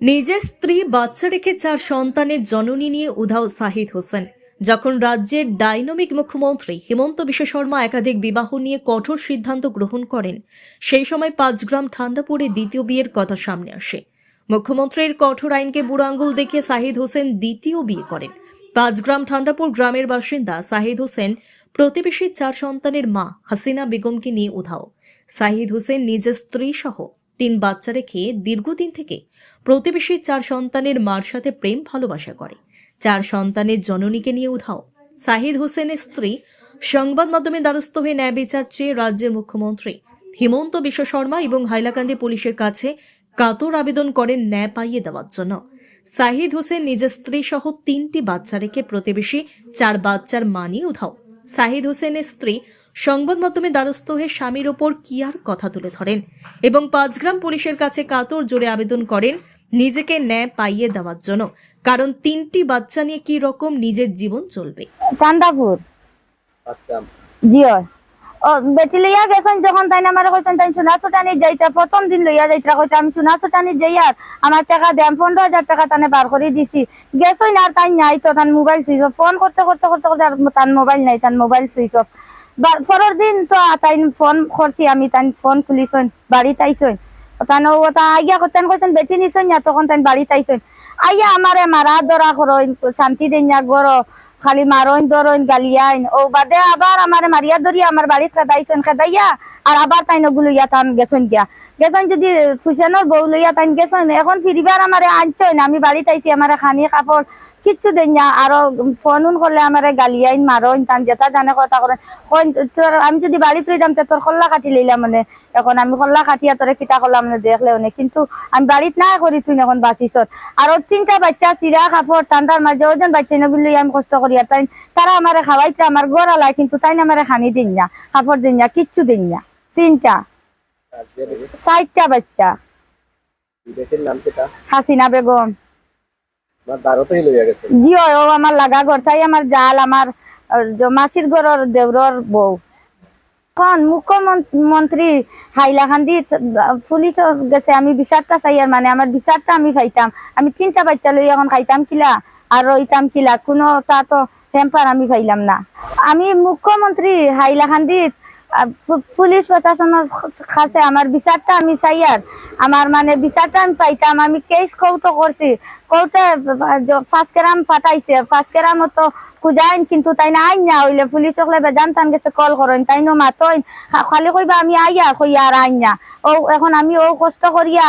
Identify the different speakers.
Speaker 1: নিজের স্ত্রী, বাচ্চা রেখে চার সন্তানের জননী নিয়ে উধাও সাহিদ হোসেন। যখন রাজ্যের ডাইনামিক মুখ্যমন্ত্রী হিমন্ত বিশ্ব শর্মা একাধিক বিবাহ নিয়ে কঠোর সিদ্ধান্ত গ্রহণ করেন, সেই সময় পাঁচগ্রাম ঠান্ডা পড়ে দ্বিতীয় বিয়ের কথা সামনে আসে। মুখ্যমন্ত্রীর কঠোর আইনকে বুড়ো আঙ্গুল দেখিয়ে সাহিদ হোসেন দ্বিতীয় বিয়ে করেন। পাঁচগ্রাম ঠান্ডাপুর গ্রামের বাসিন্দা সাহিদ হোসেন প্রতিবেশীর চার সন্তানের মা হাসিনা বেগমকে নিয়ে উধাও। সাহিদ হোসেন নিজের স্ত্রী সহ তিন বাচ্চা রেখে দীর্ঘদিন থেকে প্রতিবেশী চার সন্তানের মার সাথে প্রেম ভালোবাসা করে। চার সন্তানের জননীকে নিয়ে উধাও। সাহিদ হোসেনের স্ত্রী সংবাদ মাধ্যমে দ্বারস্থ হয়ে ন্যায় বিচার চেয়ে রাজ্যের মুখ্যমন্ত্রী হিমন্ত বিশ্ব শর্মা এবং হাইলাকান্দি পুলিশের কাছে কাতর আবেদন করেন ন্যায় পাইয়ে দেওয়ার জন্য। সাহিদ হোসেন নিজের স্ত্রী সহ তিনটি বাচ্চা রেখে প্রতিবেশী চার বাচ্চার মা নিয়ে উধাও। সাহিদ হোসেনের স্ত্রী সংবাদ মাধ্যমে দ্বারস্থ হয়ে স্বামীর ওপর কি আর কথা তুলে ধরেন? এবং পাঁচগ্রাম পুলিশের কাছে কাতর জোরে আবেদন করেন নিজেকে ন্যায় পাইয়ে দেওয়ার জন্য। কারণ তিনটি বাচ্চা নিয়ে কি রকম নিজের জীবন চলবে?
Speaker 2: চান্দাপুর। ও বেটি লইয়া গেছেন যখন তাই আমার কইছেন তাই সোনা সুটানি যাইতে, প্রথম দিন লইয়া যাইতে কইছে, আমি সোনা সুটানি যাইয়ার আমার টাকা দেন পনেরো হাজার টাকা তানে বার করে দিছি। গেছই না তাই নাই তো তার মোবাইল সুইচ অফ। ফোন করতে করতে করতে করতে আর তার মোবাইল নাই তার মোবাইল সুইচ অফ। পরের দিন তো তাই ফোন করছি আমি তাই ফোন খুলিছন বাড়িতে আইসন তান ওটা আইয়া করতেন কইছেন, বেটি নিছন না? তখন তাই বাড়িতে আইসন আইয়া আমারে মারা ধরা করইন শান্তি দেন না গড় খালি মারইন ধরইন গালিয়াইন ও বাদে আবার আমার মারিয়া ধরি আমার বাড়িত খেদাইছেন খেদাইয়া, আর আবার তাই নগুলো ইয়া তান গেছেন গিয়া। গেছেন যদি ফুসেনোর বউ লইয়া তাই গেছেন, এখন ফিরিবার আমার আনছেন, আমি বাড়িতে আইছি আমার খানি কাপড় কিচ্ছু দেন না। আরও ফোন করলে আমারে গালিয়াইন মারইন তান যেটা জানে কথা করেন তোর আমি যদি বাড়িত রই যাম তোর খল্লা কাটি লইলাম মানে। এখন আমি খল্লা কাটিয়া তোরে কিতা করলাম মানে দেখলে অনেক কিন্তু আমি বাড়িত না করি তুই এখন বাঁচিছত। আর তিনটা বাচ্চা চিরা কাপড় ঠান্ডার মাঝে ওজন বাচ্চা নগুলি আমি কষ্ট করি আর তাই তারা আমারে খাওয়াইছে আমার গড় আলাই কিন্তু তাই না আমারে খানি দিন না কাপড় দিন না কিচ্ছু দিন না। তিনটা। ষাটটা বাচ্চা হাসিনা বেগম
Speaker 3: আমার দারতেই লইয়া গেছে
Speaker 2: জি ও আমার লাগা ঘর তাই আমার জাল, আমার মাসির ঘরের দেওরর বউ। মুখ্যমন্ত্রী হাইলাকান্দি পুলিশ গেছে, আমি বিচারটা চাই আর মানে আমার বিচারটা আমি পাইতাম আমি তিনটা বাচ্চা লই এখন খাইতাম কিলা, আর রইতাম কিলা, কোনো তা তো হেম্পার আমি পাইলাম না। আমি মুখ্যমন্ত্রী পু- পুলিশ প্রশাসনের কাছে আমার বিচারটা আমি চাই আর আমার মানে বিচারটা আমি পাইতাম, আমি কেস কৌটো করছি কৌটে ফার্স্ট কেরাম ফাটাইছে। ফার্স্ট কেরাম তো খুঁজাইন, কিন্তু তাই না আইন না হইলে। পুলিশ হলে বেজান তান গেছে, কল করেন তাই নো মাতইন খালি কইবা আমি আইয়া কইয়া আর আইন না। ও এখন আমি ও কষ্ট করিয়া